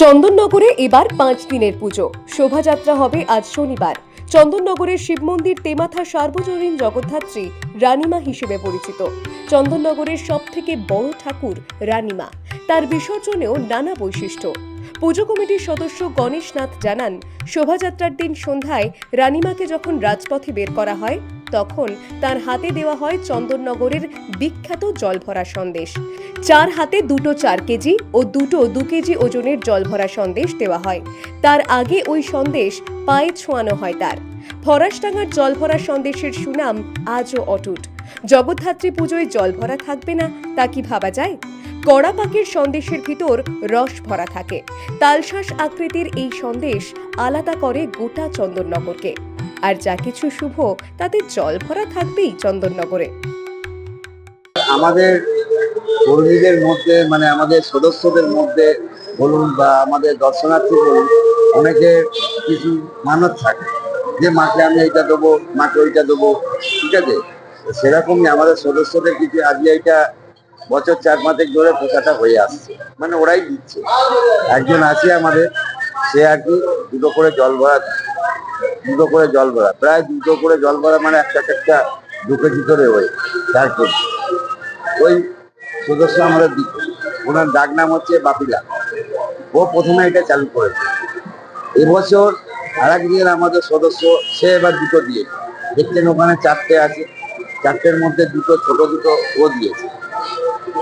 চন্দননগরে এবার পাঁচ দিনের পুজো। শোভাযাত্রা হবে আজ শনিবার। চন্দননগরের শিব মন্দির তেমাথা সার্বজনীন জগদ্ধাত্রী রানীমা হিসেবে পরিচিত। চন্দননগরের সব থেকে বড় ঠাকুর রানীমা। তার বিসর্জনেও নানা বৈশিষ্ট্য। পুজো কমিটির সদস্য গণেশনাথ জানান, শোভাযাত্রার দিন সন্ধ্যায় রানীমাকে যখন রাজপথে বের করা হয় তখন তার হাতে দেওয়া হয় চন্দননগরের বিখ্যাত জলভরা সন্দেশ। চার হাতে দুটো চার কেজি ও দুটো দু কেজি ওজনের জলভরা সন্দেশ দেওয়া হয়। তার আগে ওই সন্দেশ পায়ে ছোঁয়ানো হয় তার। ফরাসডাঙ্গার জলভরা সন্দেশের সুনাম আজও অটুট। জগদ্ধাত্রী পুজোয় জল ভরা থাকবে না, তা কি ভাবা যায়? কড়া পাকের সন্দেশের ভিতর রস ভরা থাকে। তালশাঁস আকৃতির এই সন্দেশ আলাদা করে গোটা চন্দননগরকে। আর যা কিছু শুভ, তাতে জল ভরা থাকবেই চন্দননগরে। আমাদের কর্মীদের মধ্যে মানে আমাদের সদস্যদের মধ্যে বলুন বা আমাদের দর্শনার্থী বলুন, অনেকে কিছু মানত থাকে। যে মাকে আমি এইটা দেবো, মাকে ওইটা দেবো, ঠিক আছে? সেরকমই আমাদের সদস্যদের কিছু আজকে এইটা বছর চার পাঁচেক ধরে পোষাটা হয়ে আসছে। মানে ওরাই দিচ্ছে। একজন আছে আমাদের, সে আর কি দুটো করে জল ভরা। দুটো করে জল ভরা, প্রায় দুটো করে জল ভরা মানে একটা একটা দু কেজি করে ওই চার ওই সদস্য আমাদের দিচ্ছে ওনার ডাক নাম হচ্ছে বাপিলা। ও প্রথমে এটা চালু করেছে। এবছর আর একদিন আমাদের সদস্য, সে এবার দুটো দিয়েছে। দেখছেন ওখানে চারটে আছে, চারটের মধ্যে দুটো, ছোট দুটো ও দিয়েছে।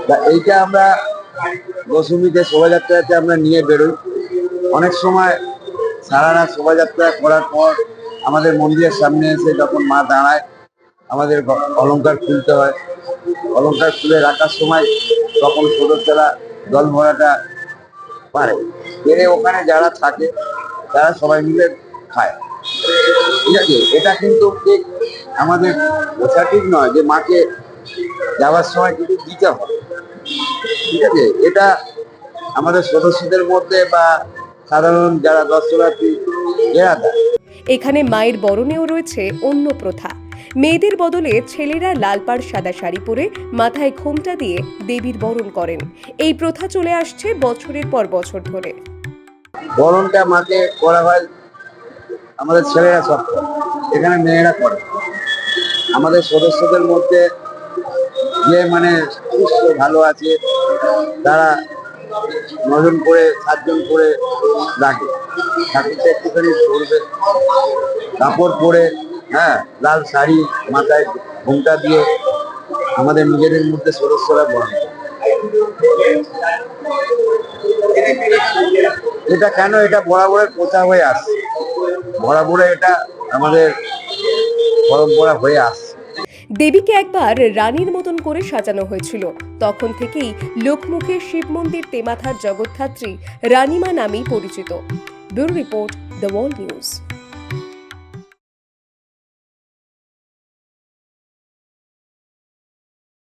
তা এইটা আমরা দশমীতে শোভাযাত্রাতে আমরা নিয়ে বেরোই। অনেক সময় সারা রাত শোভাযাত্রা করার পর আমাদের মন্দিরের সামনে এসে যখন মা দাঁড়ায়, আমাদের অলংকার খুলতে হয়। অলংকার খুলে রাখার সময় তখন সদস্যরা জল ভরাটা পারে। পেরে ওখানে যারা থাকে, তারা সবাই মিলে খায়। ঠিক আছে? এটা কিন্তু ঠিক আমাদের বোঝা ঠিক নয় যে মাকে যাওয়ার সময় কিছু দিতে হবে ঠিক আছে? এটা আমাদের সদস্যদের মধ্যে বা সাধারণ যারা দর্শনার্থী, এরা দেয়। এখানে মায়ের বরণেও রয়েছে অন্য প্রথা। মেয়েদের বদলে ছেলেরা লাল পাড় সাদা শাড়ি পরে মাথায় ঘোমটা দিয়ে দেবীর বরণ করেন। এই প্রথা চলে আসছে বছরের পর বছর ধরে। বরণটা মাকে করা হয় আমাদের ছেলেরা সব এখানে মেয়েরা করে। আমাদের সদস্যদের মধ্যে যে মানে সুস্থ ভালো আছে, তারা নজন করে, সাতজন করে রাখে। ঠাকুরটা একটুখানি করবে কাপড় পরে হ্যাঁ লাল শাড়ি, মাথায় ঘুমটা দিয়ে আমাদের নিজেদের মধ্যে সদস্যরা বরণ এটা কেন এটা বরাবরের প্রথা হয়ে আসছে? বরাবরে এটা আমাদের পরম্পরা হয়ে আসছে। দেবীকে একবার রানীর মতন করে সাজানো হয়েছিল। তখন থেকেই লোকমুখে শিব মন্দির তেমাথার জগদ্ধাত্রী রানীমা নামেই পরিচিত। Bureau Report, The Wall News.